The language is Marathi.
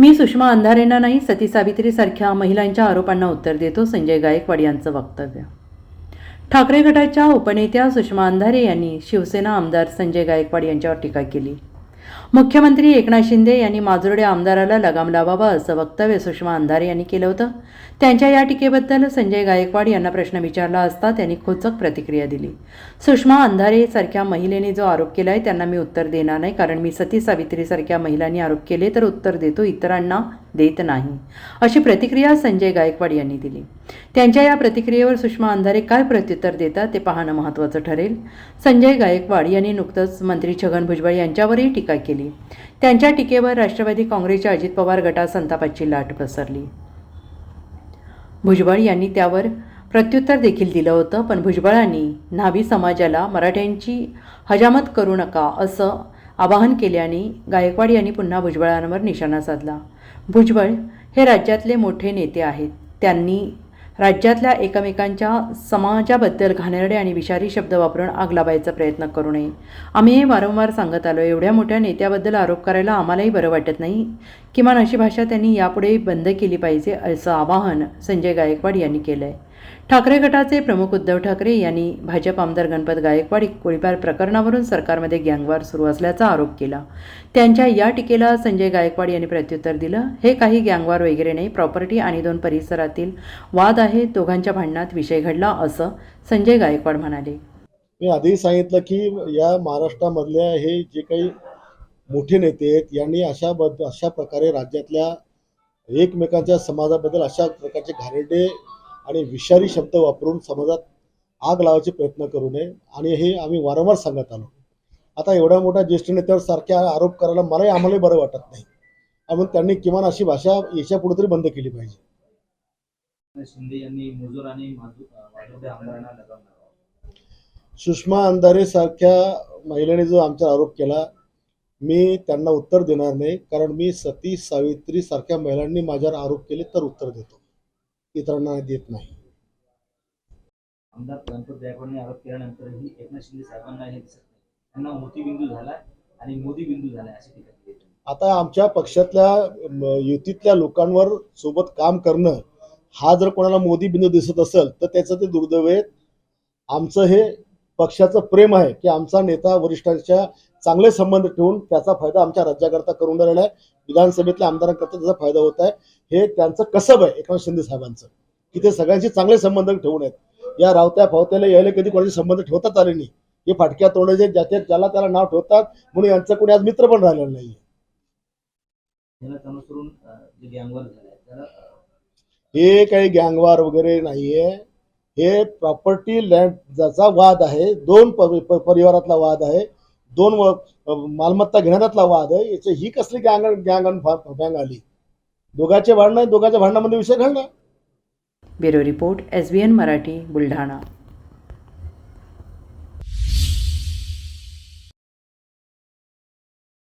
मी सुषमा अंधारेंना नाही सती सावित्रीसारख्या महिलांच्या आरोपांना उत्तर देतो संजय गायकवाड यांचं वक्तव्य. ठाकरे गटाच्या उपनेत्या सुषमा अंधारे यांनी शिवसेना आमदार संजय गायकवाड यांच्यावर टीका केली. मुख्यमंत्री एकनाथ शिंदे यांनी माजुर्डे आमदाराला लगाम लावावा असं वक्तव्य सुषमा अंधारे यांनी केलं होतं. त्यांच्या या टीकेबद्दल संजय गायकवाड यांना प्रश्न विचारला असता त्यांनी खोचक प्रतिक्रिया दिली. सुषमा अंधारे सारख्या महिलेने जो आरोप केला आहे त्यांना मी उत्तर देणार नाही कारण मी सती सावित्रीसारख्या महिलांनी आरोप केले तर उत्तर देतो इतरांना देत नाही. अशी प्रतिक्रिया संजय गायकवाड यांनी दिली. त्यांच्या या प्रतिक्रियेवर सुषमा अंधारे काय प्रत्युत्तर देतात ते पाहणं महत्त्वाचं ठरेल. संजय गायकवाड यांनी नुकतंच मंत्री छगन भुजबळ यांच्यावरही टीका केली. त्यांच्या टीकेवर राष्ट्रवादी काँग्रेसच्या अजित पवार गटात संतापाची लाट पसरली. भुजबळ यांनी त्यावर प्रत्युत्तर देखील दिलं होतं पण भुजबळांनी न्हावी समाजाला मराठ्यांची हजामत करू नका असं आवाहन केल्याने गायकवाड यांनी पुन्हा भुजबळांवर निशाणा साधला. भुजबळ हे राज्यातले मोठे नेते आहेत. त्यांनी राज्यातल्या एकमेकांच्या समाजाबद्दल घाणेरडे आणि विषारी शब्द वापरून आग लावायचा प्रयत्न करू नये. आम्ही हे वारंवार सांगत आलो एवढ्या मोठ्या नेत्याबद्दल आरोप करायला आम्हालाही बरं वाटत नाही. किमान अशी भाषा त्यांनी यापुढे बंद केली पाहिजे असं आवाहन संजय गायकवाड यांनी केलं आहे ठाकरे गटाचे प्रमुख उद्धव ठाकरे यांनी भाजप आमदार गणपत गायकवाड गोळीबार प्रकरणावरून सरकारमध्ये गँगवार सुरू असल्याचा आरोप केला. त्यांच्या या टीकेला संजय गायकवाड यांनी प्रत्युत्तर दिलं. हे काही गँगवार वगैरे नाही प्रॉपर्टी आणि दोन परिसरातील वाद आहे दोघांच्या भांडणात विषय घडला असं संजय गायकवाड म्हणाले. मी आधी सांगितलं की या महाराष्ट्रामधल्या हे जे काही मोठे नेते आहेत यांनी अशा बद्दल अशा प्रकारे राज्यातल्या एकमेकांच्या समाजाबद्दल अशा प्रकारचे घारेडे आणि विषारी शब्द वापरून समाजात आग लावायचे प्रयत्न करू नये. आणि हे आम्ही वारंवार सांगत आलो. आता एवढ्या मोठ्या ज्येष्ठ नेत्यावर सारखे आरोप करायला मलाही आम्हालाही बरं वाटत नाही. म्हणून त्यांनी किमान अशी भाषा याच्यापुढे तरी बंद केली पाहिजे. शिंदे यांनी मुजोर आणि सुषमा अंधारे सारख्या महिलेने जो आमच्यावर आरोप केला मी त्यांना उत्तर देणार नाही. कारण मी सती सावित्री सारख्या महिलांनी माझ्यावर आरोप केले तर उत्तर देतो. इतरांना देत नाही. आमदार गणपत गायकवाडने आरोप केल्यानंतरही एकनाथ शिंदे साहेबांना हे दिसत नाही. त्यांना मोतीबिंदू झालाय आणि मोदी बिंदू झालाय अशी टीका केली त्यांनी. आता आमच्या पक्षातल्या युतीतल्या लोकांवर सोबत काम करणं हा जर कोणाला मोदी बिंदू दिसत असेल तर त्याचं ते दुर्दैव आहे. आमचं हे पक्षाचं प्रेम आहे की आमचा नेता वरिष्ठांच्या चांगले संबंध ठेवून त्याचा फायदा आमच्या राज्याकरता करून राहिला आहे. विधानसभेतल्या आमदारांकरता त्याचा फायदा होत आहे. हे त्यांचं कसब आहे एकनाथ शिंदे साहेबांचं. की ते सगळ्यांशी चांगले संबंध ठेवून आहेत. या रावत्या फावत्याला यायला कधी कोणाचे संबंध ठेवताच आले नाही. हे फाटक्या तोंडाचे ज्याच्या ज्याला त्याला नाव ठेवतात म्हणून यांचं कोणी आज मित्र पण राहिलेलं नाही हे काही गँगवार वगैरे नाहीये. हे प्रॉपर्टी लँड ज्याचा वाद आहे दोन परिवारातला वाद आहे. दोन व- मालमत्ता घेण्यातला वाद आहे. याचे ही कसली गँग गँग गँग आली? दोघांचे भांडणं दोघांच्या भांडणामध्ये विषय घडला. Bureau report S B N Marathi Buldhana.